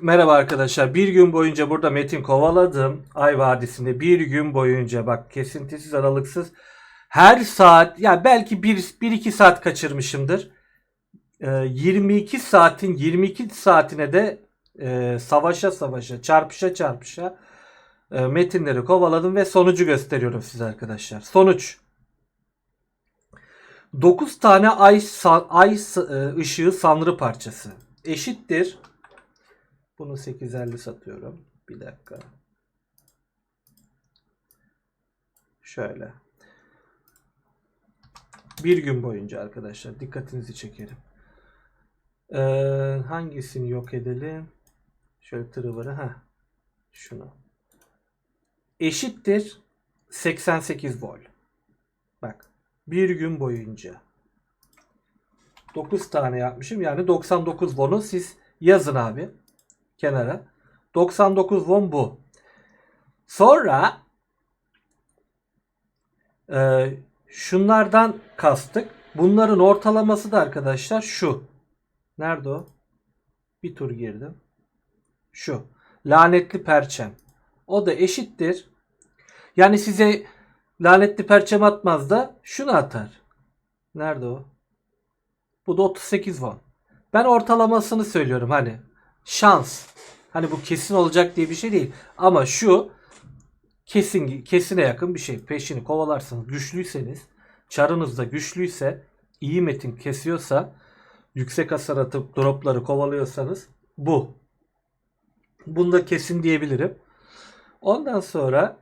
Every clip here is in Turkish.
Merhaba arkadaşlar. Bir gün boyunca burada metin kovaladım. Ay Vadisi'nde bir gün boyunca bak kesintisiz aralıksız her saat ya belki 1-2 saat kaçırmışımdır. Ee, 22 saatin 22 saatine de e, savaşa savaşa çarpışa çarpışa e, metinleri kovaladım ve sonucu gösteriyorum size arkadaşlar. Sonuç 9 tane ay ay e, ışığı sanrı parçası eşittir bunu 850 satıyorum. Bir dakika. Şöyle. Bir gün boyunca arkadaşlar dikkatinizi çekerim. Ee, hangisini yok edelim? Şöyle tırıvırı. ha Şunu. Eşittir 88 volt. Bak. Bir gün boyunca. 9 tane yapmışım. Yani 99 volt'u siz yazın abi kenara. 99 won bu. Sonra e, şunlardan kastık. Bunların ortalaması da arkadaşlar şu. Nerede o? Bir tur girdim. Şu. Lanetli perçem. O da eşittir. Yani size lanetli perçem atmaz da şunu atar. Nerede o? Bu da 38 won. Ben ortalamasını söylüyorum hani şans. Hani bu kesin olacak diye bir şey değil. Ama şu kesin kesine yakın bir şey. Peşini kovalarsınız. Güçlüyseniz, çarınız da güçlüyse, iyi metin kesiyorsa, yüksek hasar atıp dropları kovalıyorsanız bu. Bunda kesin diyebilirim. Ondan sonra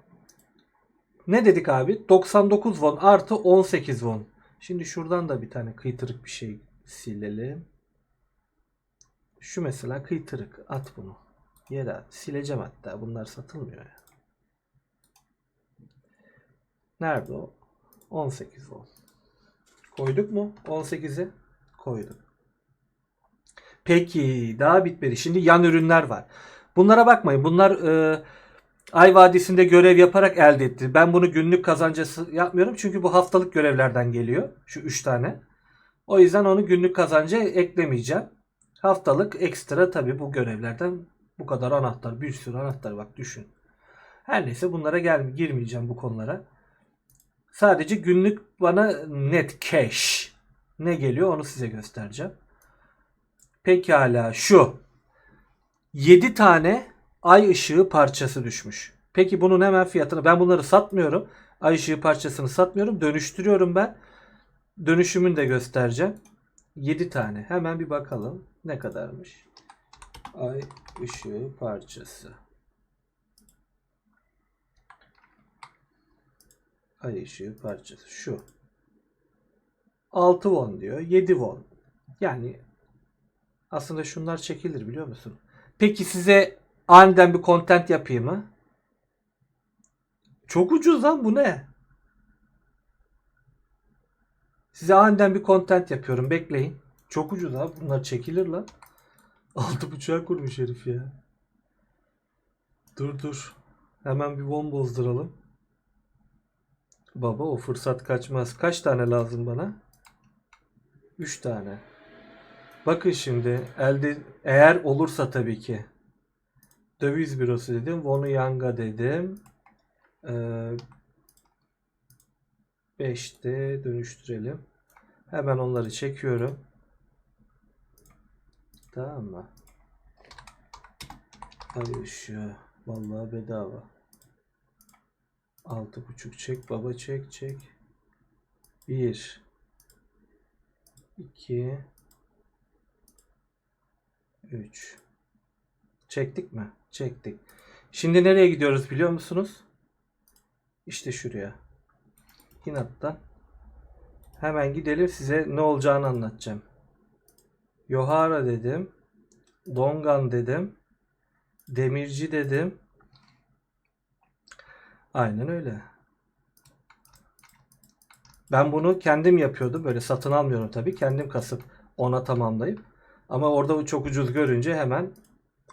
ne dedik abi? 99 won artı 18 won. Şimdi şuradan da bir tane kıytırık bir şey silelim. Şu mesela kıytırık. At bunu. Yere. Sileceğim hatta. Bunlar satılmıyor ya. Nerede o? 18 volt. Koyduk mu? 18'e koyduk. Peki daha bitmedi. Şimdi yan ürünler var. Bunlara bakmayın. Bunlar e, Ay Vadisi'nde görev yaparak elde etti. Ben bunu günlük kazancısı yapmıyorum. Çünkü bu haftalık görevlerden geliyor. Şu 3 tane. O yüzden onu günlük kazanca eklemeyeceğim. Haftalık ekstra tabi bu görevlerden bu kadar anahtar, bir sürü anahtar bak düşün. Her neyse bunlara gel girmeyeceğim bu konulara. Sadece günlük bana net cash ne geliyor onu size göstereceğim. Pekala şu 7 tane ay ışığı parçası düşmüş. Peki bunun hemen fiyatını ben bunları satmıyorum. Ay ışığı parçasını satmıyorum. Dönüştürüyorum ben. Dönüşümünü de göstereceğim. 7 tane. Hemen bir bakalım. Ne kadarmış? Ay ışığı parçası. Ay ışığı parçası. Şu. 6 won diyor. 7 won. Yani aslında şunlar çekilir biliyor musun? Peki size aniden bir content yapayım mı? Çok ucuz lan bu ne? Size aniden bir content yapıyorum. Bekleyin. Çok ucuz abi. Bunlar çekilir lan. Altı buçuğa kurmuş herif ya. Dur dur. Hemen bir bomba bozduralım. Baba o fırsat kaçmaz. Kaç tane lazım bana? 3 tane. Bakın şimdi elde eğer olursa tabii ki. Döviz bürosu dedim. Wonu Yanga dedim. Ee, 5'te dönüştürelim. Hemen onları çekiyorum. Tamam mı? Ay ışığı. Vallahi bedava. Altı buçuk çek baba çek çek. Bir. iki, Üç. Çektik mi? Çektik. Şimdi nereye gidiyoruz biliyor musunuz? İşte şuraya. Hinat'tan. Hemen gidelim size ne olacağını anlatacağım. Yohara dedim. Dongan dedim. Demirci dedim. Aynen öyle. Ben bunu kendim yapıyordum. Böyle satın almıyorum tabii. Kendim kasıp ona tamamlayıp. Ama orada çok ucuz görünce hemen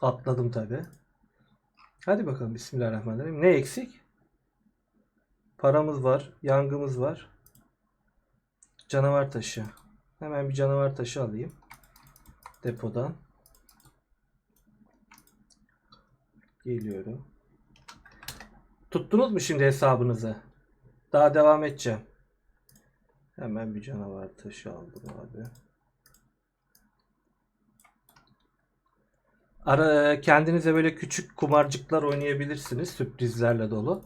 atladım tabii. Hadi bakalım Bismillahirrahmanirrahim. Ne eksik? Paramız var. Yangımız var. Canavar taşı. Hemen bir canavar taşı alayım. Depodan. Geliyorum. Tuttunuz mu şimdi hesabınızı? Daha devam edeceğim. Hemen bir canavar taşı aldım abi. Ara, kendinize böyle küçük kumarcıklar oynayabilirsiniz. Sürprizlerle dolu.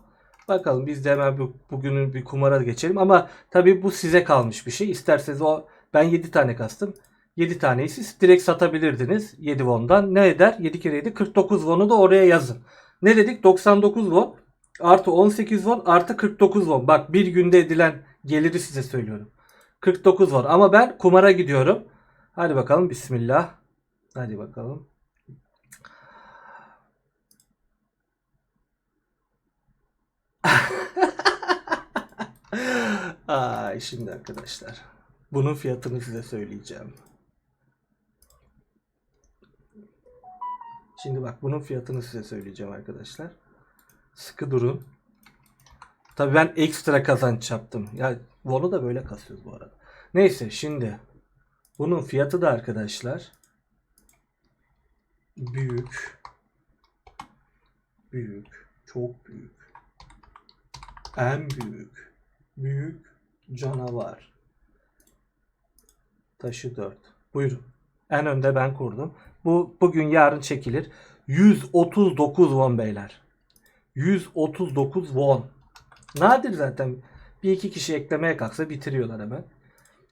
Bakalım biz de hemen bu, bugünün bir kumara geçelim. Ama tabii bu size kalmış bir şey. İsterseniz o ben 7 tane kastım. 7 taneyi siz direkt satabilirdiniz 7 won'dan. Ne eder? 7 kere 7 49 won'u da oraya yazın. Ne dedik? 99 won artı 18 won artı 49 won. Bak bir günde edilen geliri size söylüyorum. 49 won. Ama ben kumara gidiyorum. Hadi bakalım bismillah. Hadi bakalım. Ay şimdi arkadaşlar. Bunun fiyatını size söyleyeceğim. Şimdi bak bunun fiyatını size söyleyeceğim arkadaşlar. Sıkı durun. Tabii ben ekstra kazanç yaptım. Ya Von'u da böyle kasıyoruz bu arada. Neyse şimdi bunun fiyatı da arkadaşlar büyük büyük çok büyük en büyük büyük canavar taşı 4 buyurun en önde ben kurdum. Bu bugün yarın çekilir. 139 won beyler. 139 won. Nadir zaten. Bir iki kişi eklemeye kalksa bitiriyorlar hemen.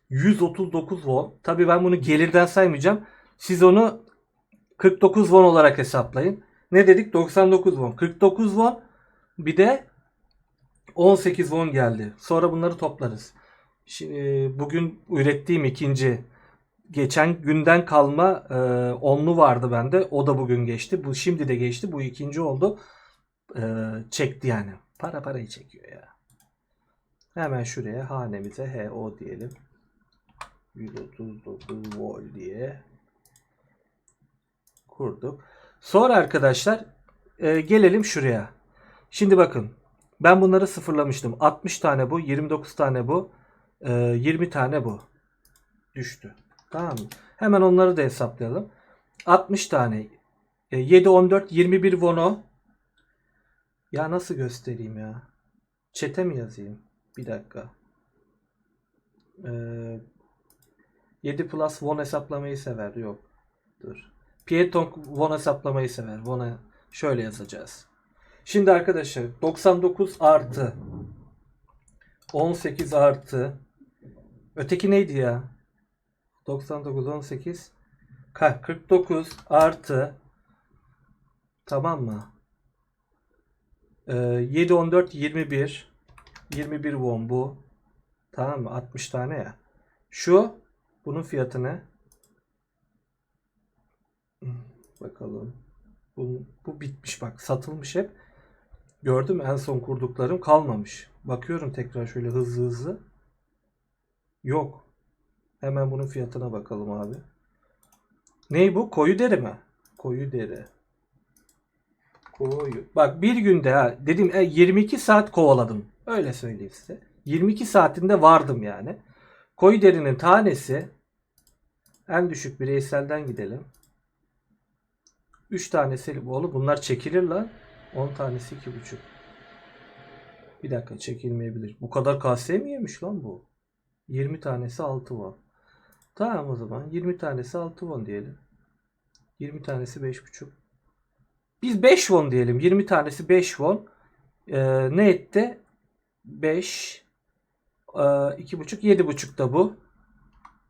139 won. Tabi ben bunu gelirden saymayacağım. Siz onu 49 won olarak hesaplayın. Ne dedik? 99 won. 49 won. Bir de 18 won geldi. Sonra bunları toplarız. Şimdi bugün ürettiğim ikinci geçen günden kalma e, onlu vardı bende. O da bugün geçti. Bu şimdi de geçti. Bu ikinci oldu. E, çekti yani. Para parayı çekiyor ya. Hemen şuraya hanemize HO diyelim. 139 vol diye kurduk. Sonra arkadaşlar e, gelelim şuraya. Şimdi bakın ben bunları sıfırlamıştım. 60 tane bu, 29 tane bu, e, 20 tane bu. Düştü. Tamam mı? Hemen onları da hesaplayalım. 60 tane. E, 7, 14, 21 vono. Ya nasıl göstereyim ya? Çete mi yazayım? Bir dakika. E, 7 plus won hesaplamayı sever. Yok. Dur. Pieton won hesaplamayı sever. Won'a şöyle yazacağız. Şimdi arkadaşlar 99 artı 18 artı öteki neydi ya? 99 18 ha, 49 artı tamam mı? Ee, 7 14 21 21 won bu. Tamam mı? 60 tane ya. Şu bunun fiyatı ne? Bakalım. Bu, bu bitmiş bak. Satılmış hep. Gördüm en son kurduklarım kalmamış. Bakıyorum tekrar şöyle hızlı hızlı. Yok. Hemen bunun fiyatına bakalım abi. Ney bu? Koyu deri mi? Koyu deri. Koyu. Bak bir günde ha dedim e, 22 saat kovaladım. Öyle söyleyeyim size. 22 saatinde vardım yani. Koyu derinin tanesi en düşük bireyselden gidelim. 3 tanesi oğlum bunlar çekilir lan. 10 tanesi 2,5. Bir dakika çekilmeyebilir. Bu kadar kase mi yemiş lan bu? 20 tanesi 6 won. Tamam o zaman 20 tanesi 6 won diyelim. 20 tanesi 5,5. Biz 5 won diyelim. 20 tanesi 5 won. Ee, ne etti? 5 e, 2,5 7,5 da bu.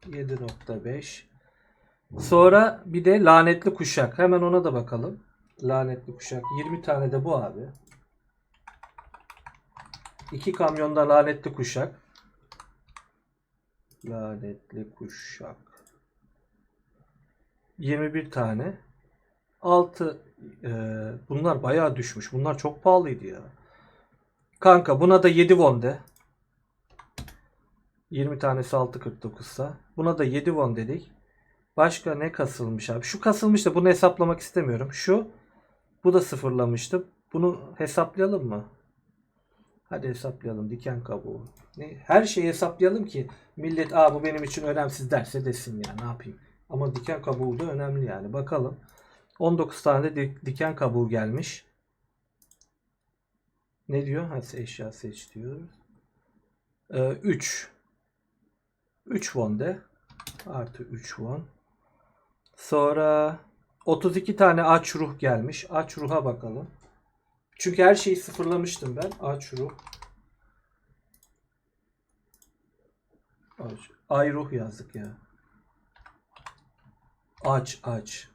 7.5 Sonra bir de lanetli kuşak. Hemen ona da bakalım. Lanetli kuşak. 20 tane de bu abi. 2 kamyonda lanetli kuşak. Lanetli kuşak. 21 tane. 6 e, bunlar bayağı düşmüş. Bunlar çok pahalıydı ya. Kanka buna da 7 won de. 20 tanesi 6.49 sa. Buna da 7 won dedik. Başka ne kasılmış abi? Şu kasılmış da bunu hesaplamak istemiyorum. Şu bu da sıfırlamıştım. Bunu hesaplayalım mı? Hadi hesaplayalım. Diken kabuğu. Ne? Her şeyi hesaplayalım ki millet Aa, bu benim için önemsiz derse desin ya ne yapayım. Ama diken kabuğu da önemli yani. Bakalım. 19 tane de di- diken kabuğu gelmiş. Ne diyor? Ha, eşya seç diyoruz. Ee, 3. 3 won de. Artı 3 won. Sonra 32 tane aç ruh gelmiş. Aç ruha bakalım. Çünkü her şeyi sıfırlamıştım ben. Aç ruh. Aç. Ay ruh yazdık ya. Aç aç.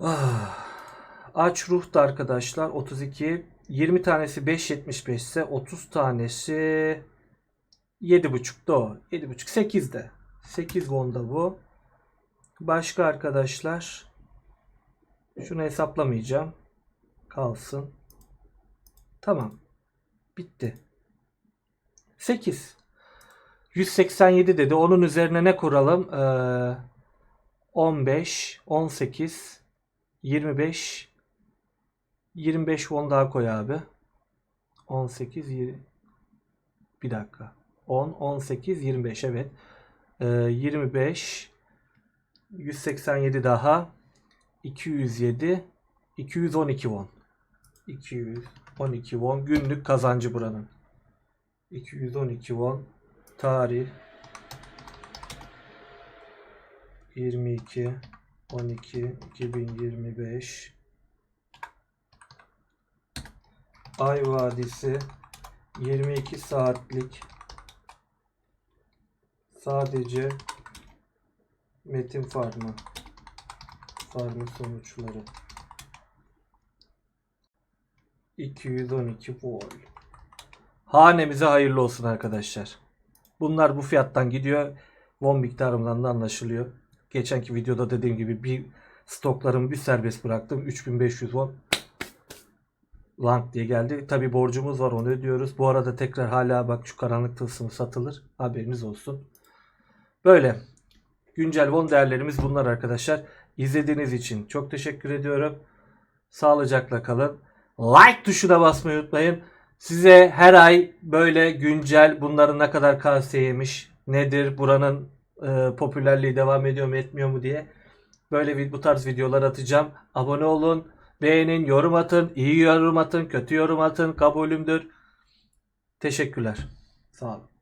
Ah. Aç ruh da arkadaşlar 32. 20 tanesi 5.75 ise 30 tanesi 7.5 da o. 7.5 8 de. 8 won bu. Başka arkadaşlar şunu hesaplamayacağım. Kalsın. Tamam. Bitti. 8. 187 dedi. Onun üzerine ne kuralım? Ee, 15, 18, 25, 25 won daha koy abi. 18, 20. Bir dakika. 10, 18, 25 evet. Ee, 25, 187 daha. 207, 212 won. 212 won günlük kazancı buranın. 212 won tarih 22 12 2025 Ay Vadisi 22 saatlik. Sadece Metin Farmı Farmı sonuçları 212 vol Hanemize hayırlı olsun arkadaşlar. Bunlar bu fiyattan gidiyor. Won miktarımdan da anlaşılıyor. Geçenki videoda dediğim gibi bir stoklarımı bir serbest bıraktım. 3500 won lang diye geldi. Tabi borcumuz var onu ödüyoruz. Bu arada tekrar hala bak şu karanlık tılsımı satılır. Haberiniz olsun. Böyle. Güncel won değerlerimiz bunlar arkadaşlar. İzlediğiniz için çok teşekkür ediyorum. Sağlıcakla kalın. Like tuşuna basmayı unutmayın. Size her ay böyle güncel bunların ne kadar KS yemiş, nedir, buranın e, popülerliği devam ediyor mu etmiyor mu diye böyle bir, bu tarz videolar atacağım. Abone olun, beğenin, yorum atın, iyi yorum atın, kötü yorum atın, kabulümdür. Teşekkürler. Sağ olun.